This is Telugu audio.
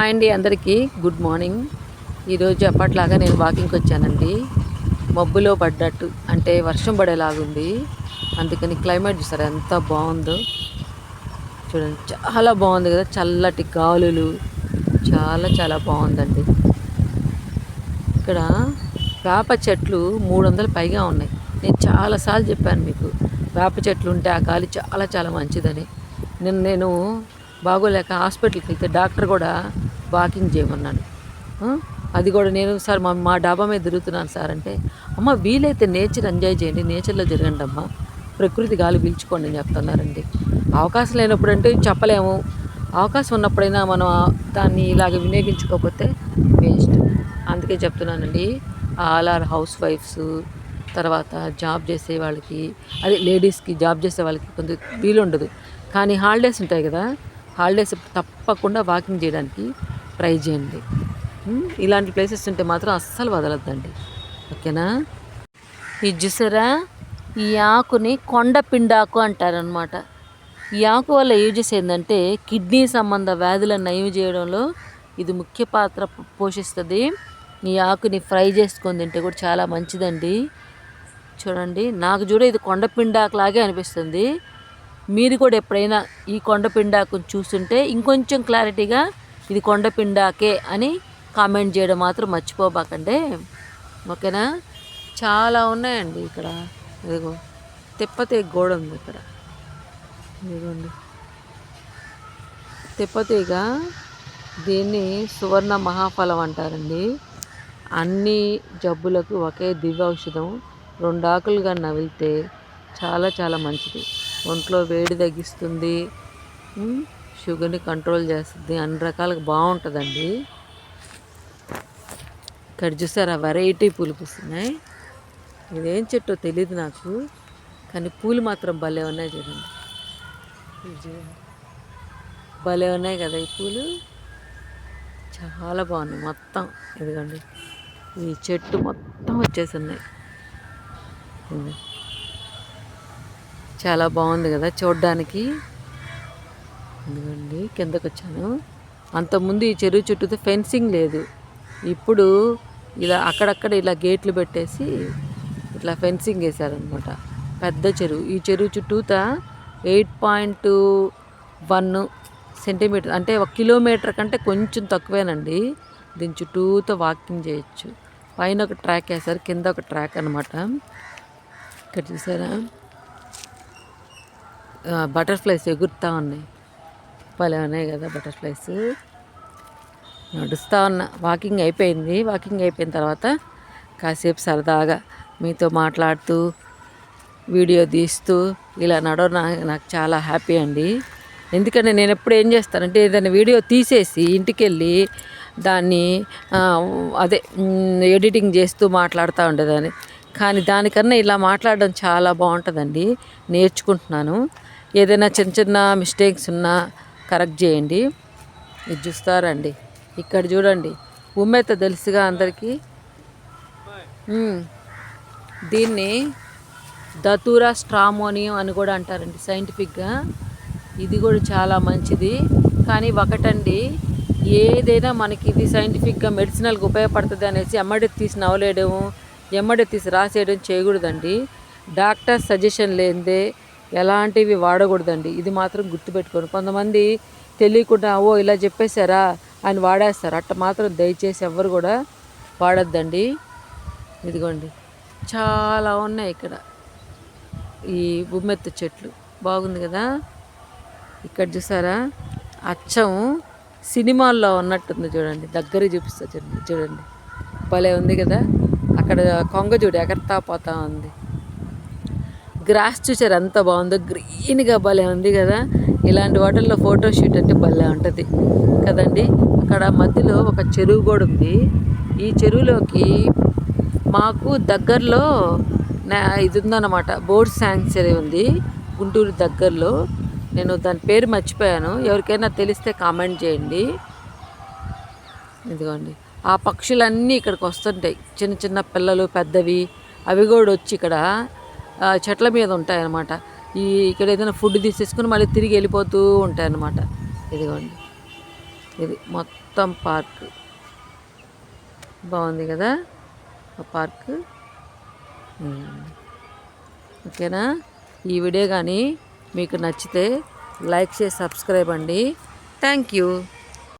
హాయ్ అండి అందరికీ. గుడ్ మార్నింగ్ ఈరోజు అప్పట్లాగా నేను వాకింగ్కి వచ్చానండి. మబ్బులో పడ్డట్టు అంటే వర్షం పడేలాగుంది. అందుకని క్లైమేట్ చూసారా ఎంత బాగుందో. చూడండి చాలా బాగుంది కదా చల్లటి గాలులు. చాలా చాలా బాగుందండి. ఇక్కడ వేప చెట్లు మూడు వందల పైగా ఉన్నాయి. నేను చాలాసార్లు చెప్పాను మీకు వేప చెట్లు ఉంటే ఆ గాలి చాలా చాలా మంచిదని. నిన్న నేను బాగోలేక హాస్పిటల్కి వెళ్తే డాక్టర్ కూడా వాకింగ్ చేయమన్నాడు. అది కూడా నేను సార్ మా మా డాబా మీద తిరుగుతున్నాను సార్ అంటే అమ్మ వీలైతే నేచర్ ఎంజాయ్ చేయండి నేచర్లో జరగండి అమ్మ. ప్రకృతి గాలి పీల్చుకోండి అని చెప్తున్నారండి. అవకాశం లేనప్పుడు అంటే చెప్పలేము. అవకాశం ఉన్నప్పుడైనా మనం దాన్ని ఇలాగ వినియోగించుకోకపోతే వేస్ట్. అందుకే చెప్తున్నానండి ఆల్ ఆర్ హౌస్ వైఫ్స్ తర్వాత జాబ్ చేసే వాళ్ళకి అదే లేడీస్కి జాబ్ చేసే వాళ్ళకి కొంత వీలు ఉండదు కానీ హాలిడేస్ ఉంటాయి కదా హాలిడేస్ తప్పకుండా వాకింగ్ చేయడానికి ట్రై చేయండి. ఇలాంటి ప్లేసెస్ ఉంటే మాత్రం అస్సలు వదలద్దండి. ఓకేనా? ఇది చూసారా? ఈ ఆకుని కొండ పిండాకు అంటారనమాట ఈ ఆకు వల్ల యూజెస్ ఏంటంటే కిడ్నీ సంబంధ వ్యాధులను నయం చేయడంలో ఇది ముఖ్య పాత్ర పోషిస్తుంది. ఈ ఆకుని ఫ్రై చేసుకొని తింటే కూడా చాలా మంచిదండి. చూడండి నాకు చూడ ఇది కొండపిండాకు లాగే అనిపిస్తుంది. మీరు కూడా ఎప్పుడైనా ఈ కొండపిండాకును చూస్తుంటే ఇంకొంచెం క్లారిటీగా ఇది కొండపిండాకే అని కామెంట్ చేయడం మాత్రం మర్చిపోబాకండి. ఓకేనా? చాలా ఉన్నాయండి ఇక్కడ. ఇదిగో తిప్పతే గోడ ఉంది ఇక్కడ. ఇదిగోండి. తిప్పతీగ దీన్ని సువర్ణ మహాఫలం అంటారండి. అన్ని జబ్బులకు ఒకే దివ్య ఔషధం. రెండు ఆకులుగా నవిలితే చాలా చాలా మంచిది. ఒంట్లో వేడి తగ్గిస్తుంది. షుగర్ని కంట్రోల్ చేస్తుంది. అన్ని రకాలుగా బాగుంటుందండి. ఇక్కడ చూసారా? వెరైటీ పూలు పూస్తున్నాయి. ఇదేం చెట్టో తెలియదు నాకు. కానీ పూలు మాత్రం భలే ఉన్నాయి చూడండి. భలే ఉన్నాయి కదా ఈ పూలు. చాలా బాగున్నాయి మొత్తం. ఇదిగోండి. ఈ చెట్టు మొత్తం వచ్చేసి ఉన్నాయి. చాలా బాగుంది కదా చూడడానికి. ఎందుకండి కిందకు వచ్చాను అంతకుముందు ఈ చెరువు చుట్టూతో ఫెన్సింగ్ లేదు. ఇప్పుడు ఇలా అక్కడక్కడ ఇలా గేట్లు పెట్టేసి ఇట్లా ఫెన్సింగ్ వేశారనమాట పెద్ద చెరువు. ఈ చెరువు చుట్టూత ఎయిట్ పాయింట్ వన్ సెంటీమీటర్ అంటే ఒక కిలోమీటర్ కంటే కొంచెం తక్కువేనండి. దీని చుట్టూతో వాకింగ్ చేయొచ్చు. పైన ఒక ట్రాక్ వేశారు కింద ఒక ట్రాక్ అనమాట ఇక్కడ చూసారా? బటర్ఫ్లైస్ ఎగురుతూ ఉన్నాయి. భలే ఉన్నాయి కదా బటర్ఫ్లైస్. నడుస్తూ ఉన్నా. వాకింగ్ అయిపోయింది. వాకింగ్ అయిపోయిన తర్వాత కాసేపు సరదాగా మీతో మాట్లాడుతూ వీడియో తీస్తూ ఇలా నడవ నాకు చాలా హ్యాపీ అండి. ఎందుకంటే నేను ఎప్పుడు ఏం చేస్తానంటే ఏదైనా వీడియో తీసేసి ఇంటికి వెళ్ళి దాన్ని అదే ఎడిటింగ్ చేస్తూ మాట్లాడుతూ ఉండేదాన్ని. కానీ దానికన్నా ఇలా మాట్లాడడం చాలా బాగుంటుందండి. నేర్చుకుంటున్నాను. ఏదైనా చిన్న చిన్న మిస్టేక్స్ ఉన్నా కరెక్ట్ చేయండి. ఇది చూస్తారండి. ఇక్కడ చూడండి. ఉమ్మెత్త తెలుసుగా అందరికీ. దీన్ని దతూరా స్ట్రామోనియం అని కూడా అంటారండి సైంటిఫిక్గా. ఇది కూడా చాలా మంచిది. కానీ ఒకటండి ఏదైనా మనకి ఇది సైంటిఫిక్గా మెడిసినల్కి ఉపయోగపడుతుంది అనేసి ఎమ్మడి తీసి నవలేయడం ఎమ్మడి తీసి రాసేయడం చేయకూడదండి. డాక్టర్ సజెషన్ లేనిదే ఎలాంటివి వాడకూడదండి? ఇది మాత్రం గుర్తుపెట్టుకోండి. కొంతమంది తెలియకుండా ఓ ఇలా చెప్పేశారా? అని వాడేస్తారు. అట్ట మాత్రం దయచేసి ఎవరు కూడా వాడొద్దండి. ఇదిగోండి. చాలా ఉన్నాయి ఇక్కడ. ఈ ఉమ్మెత్త చెట్లు. బాగుంది కదా? ఇక్కడ చూసారా? అచ్చం సినిమాల్లో ఉన్నట్టుంది చూడండి. దగ్గర చూపిస్తా చూడండి. చూడండి. భలే ఉంది కదా? అక్కడ కొంగ చూడు ఎగరతా పోతా ఉంది. గ్రాస్ చూసారు ఎంత బాగుందో. గ్రీన్గా భలే ఉంది కదా. ఇలాంటి వాటర్లో ఫోటో షూట్ అంటే భలే ఉంటుంది. కదండి? అక్కడ మధ్యలో ఒక చెరువు కూడా ఉంది. ఈ చెరువులోకి మాకు దగ్గరలో నా ఇది ఉందన్నమాట. బోర్డ్ శాంక్చరీ ఉంది గుంటూరు దగ్గరలో. నేను దాని పేరు మర్చిపోయాను. ఎవరికైనా తెలిస్తే కామెంట్ చేయండి. ఇదిగోండి. ఆ పక్షులన్నీ ఇక్కడికి వస్తుంటాయి. చిన్న చిన్న పిల్లలు పెద్దవి అవి కూడా వచ్చి ఇక్కడ చెట్ల మీద ఉంటాయన్నమాట. ఈ ఇక్కడ ఏదైనా ఫుడ్ తీసేసుకుని మళ్ళీ తిరిగి వెళ్ళిపోతూ ఉంటాయన్నమాట. ఇదిగోండి. ఇది మొత్తం పార్క్ బాగుంది కదా? ఆ పార్క్ ఓకేనా? ఈ వీడియో కానీ మీకు నచ్చితే లైక్ చేసి సబ్స్క్రైబ్ అండి. Thank you